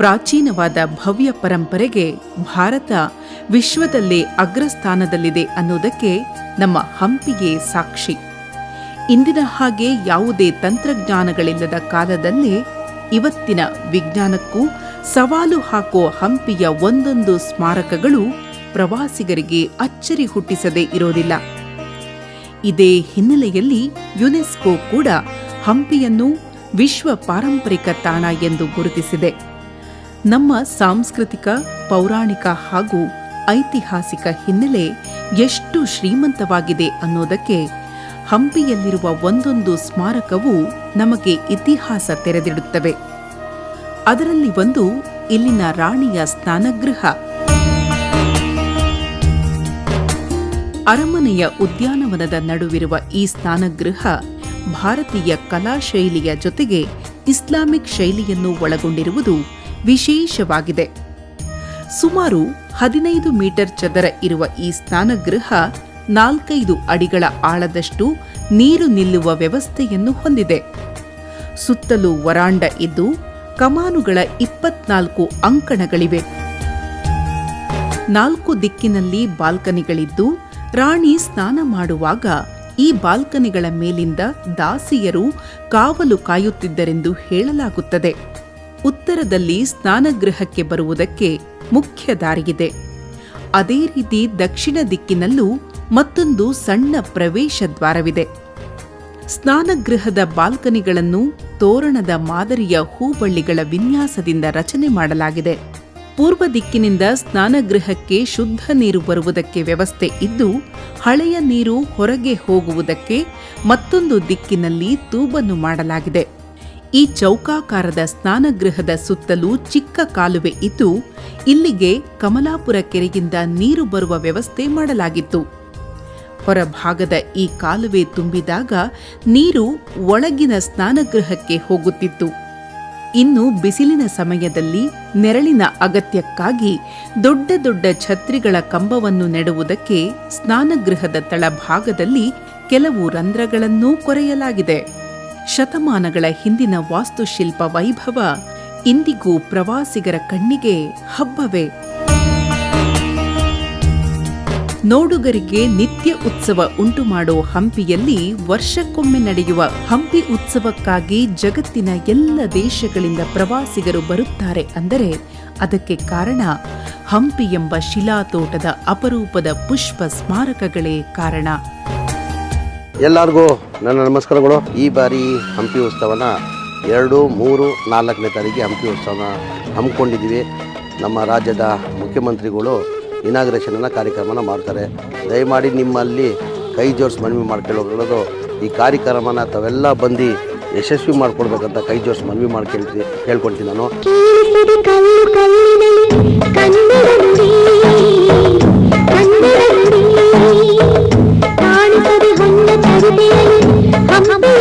ಪ್ರಾಚೀನವಾದ ಭವ್ಯ ಪರಂಪರೆಗೆ ಭಾರತ ವಿಶ್ವದಲ್ಲೇ ಅಗ್ರಸ್ಥಾನದಲ್ಲಿದೆ ಅನ್ನೋದಕ್ಕೆ ನಮ್ಮ ಹಂಪಿಗೆ ಸಾಕ್ಷಿ. ಇಂದಿನ ಹಾಗೆ ಯಾವುದೇ ತಂತ್ರಜ್ಞಾನಗಳಿಲ್ಲದ ಕಾಲದಲ್ಲೇ ಇವತ್ತಿನ ವಿಜ್ಞಾನಕ್ಕೂ ಸವಾಲು ಹಾಕೋ ಹಂಪಿಯ ಒಂದೊಂದು ಸ್ಮಾರಕಗಳು ಪ್ರವಾಸಿಗರಿಗೆ ಅಚ್ಚರಿ ಹುಟ್ಟಿಸದೇ ಇರೋದಿಲ್ಲ. ಇದೇ ಹಿನ್ನೆಲೆಯಲ್ಲಿ ಯುನೆಸ್ಕೋ ಕೂಡ ಹಂಪಿಯನ್ನು ವಿಶ್ವ ಪಾರಂಪರಿಕ ತಾಣ ಎಂದು ಗುರುತಿಸಿದೆ. ನಮ್ಮ ಸಾಂಸ್ಕೃತಿಕ, ಪೌರಾಣಿಕ ಹಾಗೂ ಐತಿಹಾಸಿಕ ಹಿನ್ನೆಲೆ ಎಷ್ಟು ಶ್ರೀಮಂತವಾಗಿದೆ ಅನ್ನೋದಕ್ಕೆ ಹಂಪಿಯಲ್ಲಿರುವ ಒಂದೊಂದು ಸ್ಮಾರಕವು ನಮಗೆ ಇತಿಹಾಸ ತೆರೆದಿಡುತ್ತವೆ. ಅದರಲ್ಲಿ ಒಂದು ಇಲ್ಲಿನ ರಾಣಿಯ ಸ್ನಾನಗೃಹ. ಅರಮನೆಯ ಉದ್ಯಾನವನದ ನಡುವಿರುವ ಈ ಸ್ನಾನಗೃಹ ಭಾರತೀಯ ಕಲಾ ಶೈಲಿಯ ಜೊತೆಗೆ ಇಸ್ಲಾಮಿಕ್ ಶೈಲಿಯನ್ನು ಒಳಗೊಂಡಿರುವುದು ವಿಶೇಷವಾಗಿದೆ. ಸುಮಾರು ಹದಿನೈದು ಮೀಟರ್ ಚದರ ಇರುವ ಈ ಸ್ನಾನಗೃಹ ನಾಲ್ಕೈದು ಅಡಿಗಳ ಆಳದಷ್ಟು ನೀರು ನಿಲ್ಲುವ ವ್ಯವಸ್ಥೆಯನ್ನು ಹೊಂದಿದೆ. ಸುತ್ತಲೂ ವರಾಂಡ ಇದ್ದು ಕಮಾನುಗಳ ಇಪ್ಪತ್ನಾಲ್ಕು ಅಂಕಣಗಳಿವೆ. ನಾಲ್ಕು ದಿಕ್ಕಿನಲ್ಲಿ ಬಾಲ್ಕನಿಗಳಿದ್ದು ರಾಣಿ ಸ್ನಾನ ಮಾಡುವಾಗ ಈ ಬಾಲ್ಕನಿಗಳ ಮೇಲಿಂದ ದಾಸಿಯರು ಕಾವಲು ಕಾಯುತ್ತಿದ್ದರೆಂದು ಹೇಳಲಾಗುತ್ತದೆ. ಉತ್ತರದಲ್ಲಿ ಸ್ನಾನಗೃಹಕ್ಕೆ ಬರುವುದಕ್ಕೆ ಮುಖ್ಯ ದಾರಿಯಿದೆ. ಅದೇ ರೀತಿ ದಕ್ಷಿಣ ದಿಕ್ಕಿನಲ್ಲೂ ಮತ್ತೊಂದು ಸಣ್ಣ ಪ್ರವೇಶ ದ್ವಾರವಿದೆ. ಸ್ನಾನಗೃಹದ ಬಾಲ್ಕನಿಗಳನ್ನು ತೋರಣದ ಮಾದರಿಯ ಹೂಬಳ್ಳಿಗಳ ವಿನ್ಯಾಸದಿಂದ ರಚನೆ ಮಾಡಲಾಗಿದೆ. ಪೂರ್ವ ದಿಕ್ಕಿನಿಂದ ಸ್ನಾನಗೃಹಕ್ಕೆ ಶುದ್ಧ ನೀರು ಬರುವುದಕ್ಕೆ ವ್ಯವಸ್ಥೆ ಇದ್ದು, ಹಳೆಯ ನೀರು ಹೊರಗೆ ಹೋಗುವುದಕ್ಕೆ ಮತ್ತೊಂದು ದಿಕ್ಕಿನಲ್ಲಿ ತೂಬನ್ನು ಮಾಡಲಾಗಿದೆ. ಈ ಚೌಕಾಕಾರದ ಸ್ನಾನಗೃಹದ ಸುತ್ತಲೂ ಚಿಕ್ಕ ಕಾಲುವೆ ಇದ್ದು, ಇಲ್ಲಿಗೆ ಕಮಲಾಪುರ ಕೆರೆಯಿಂದ ನೀರು ಬರುವ ವ್ಯವಸ್ಥೆ ಮಾಡಲಾಗಿತ್ತು. ಹೊರಭಾಗದ ಈ ಕಾಲುವೆ ತುಂಬಿದಾಗ ನೀರು ಒಳಗಿನ ಸ್ನಾನಗೃಹಕ್ಕೆ ಹೋಗುತ್ತಿತ್ತು. ಇನ್ನು ಬಿಸಿಲಿನ ಸಮಯದಲ್ಲಿ ನೆರಳಿನ ಅಗತ್ಯಕ್ಕಾಗಿ ದೊಡ್ಡ ದೊಡ್ಡ ಛತ್ರಿಗಳ ಕಂಬವನ್ನು ನೆಡುವುದಕ್ಕೆ ಸ್ನಾನಗೃಹದ ತಳಭಾಗದಲ್ಲಿ ಕೆಲವು ರಂಧ್ರಗಳನ್ನೂ ಕೊರೆಯಲಾಗಿದೆ. ಶತಮಾನಗಳ ಹಿಂದಿನ ವಾಸ್ತುಶಿಲ್ಪ ವೈಭವ ಇಂದಿಗೂ ಪ್ರವಾಸಿಗರ ಕಣ್ಣಿಗೆ ಹಬ್ಬವೇ. ನೋಡುಗರಿಗೆ ನಿತ್ಯ ಉತ್ಸವ ಉಂಟು ಮಾಡೋ ಹಂಪಿಯಲ್ಲಿ ವರ್ಷಕ್ಕೊಮ್ಮೆ ನಡೆಯುವ ಹಂಪಿ ಉತ್ಸವಕ್ಕಾಗಿ ಜಗತ್ತಿನ ಎಲ್ಲ ದೇಶಗಳಿಂದ ಪ್ರವಾಸಿಗರು ಬರುತ್ತಾರೆ ಅಂದರೆ ಅದಕ್ಕೆ ಕಾರಣ ಹಂಪಿ ಎಂಬ ಶಿಲಾತೋಟದ ಅಪರೂಪದ ಪುಷ್ಪ ಸ್ಮಾರಕಗಳೇ ಕಾರಣ. ಎಲ್ಲರಿಗೂ ನನ್ನ ನಮಸ್ಕಾರಗಳು. ಈ ಬಾರಿ ಹಂಪಿ ಉತ್ಸವನ ಎರಡು, ಮೂರು, ನಾಲ್ಕನೇ ತಾರೀಕಿಗೆ ಹಂಪಿ ಉತ್ಸವನ ಹಮ್ಮಿಕೊಂಡಿದ್ದೀವಿ. ನಮ್ಮ ರಾಜ್ಯದ ಮುಖ್ಯಮಂತ್ರಿಗಳು ಇನಾಗ್ರೇಷನ್ನ ಕಾರ್ಯಕ್ರಮನ ಮಾಡ್ತಾರೆ. ದಯಮಾಡಿ ನಿಮ್ಮಲ್ಲಿ ಕೈ ಜೋಡಿಸಿ ಮನವಿ ಮಾಡ್ಕೊಳ್ಳೋದು ಈ ಕಾರ್ಯಕ್ರಮನ ತಾವೆಲ್ಲ ಬಂದು ಯಶಸ್ವಿ ಮಾಡ್ಕೊಡ್ಬೇಕಂತ ಕೈ ಜೋಡಿಸಿ ಮನವಿ ಮಾಡ್ಕೊಳ್ತೀನಿ ಹೇಳ್ಕೊಳ್ತೀನಿ ನಾನು. గుండె తగిలి హంపి